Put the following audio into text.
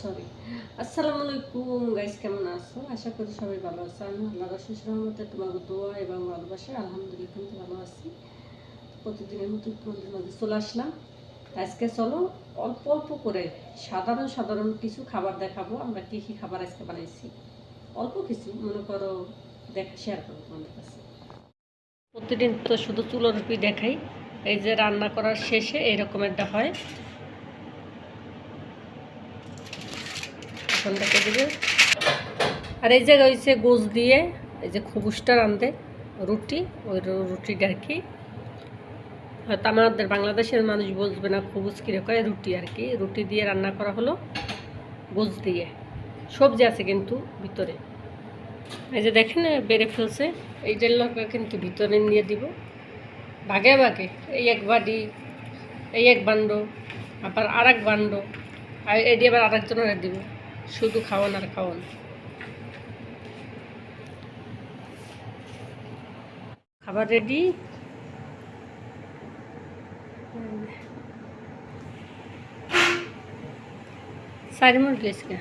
Sorry আসসালামু আলাইকুম guys কেমন আছো? আশা করি সবাই ভালো আছো। আমি আল্লাহ রসুল রহমতে তোমাকে দোয়া এবং ভালোবাসা আলহামদুলিল্লাহ ভালো আছি। প্রতিদিনের মতো তোমাদের মাঝে চলে আসলাম। আজকে চলো অল্প অল্প করে সাধারণ সাধারণ কিছু খাবার দেখাবো, আমরা কী কী খাবার আজকে বানাইছি। অল্প কিছু, মনে করো দেখা শেয়ার করব তোমাদের কাছে। প্রতিদিন তো শুধু চুলো রুটি দেখাই, এই যে রান্না করার শেষে এইরকম একটা হয়। আর এই জায়গায় হয়েছে গোস দিয়ে, এই যে খুবুসটা রাঁধে, রুটি, ওই রু- রুটিটা আর হয়তো আমাদের বাংলাদেশের মানুষ বুঝবে না খুবুস কীরকম রুটি আর কি। রুটি দিয়ে রান্না করা হলো গোস দিয়ে। সবজি আছে কিন্তু ভিতরে। এই যে দেখেন বেড়ে ফেলছে। এই জেলটা কিন্তু ভিতরে নিয়ে দিব। ভাগে ভাগে, এই এক বাটি, এই এক বান্ড, আবার আর এক বান্ড, আর এটি আবার আরেকজনের দিব। শুধু খাওয়ান আর খাওয়ান। খাবার রেডি सारे मुर्ग इसके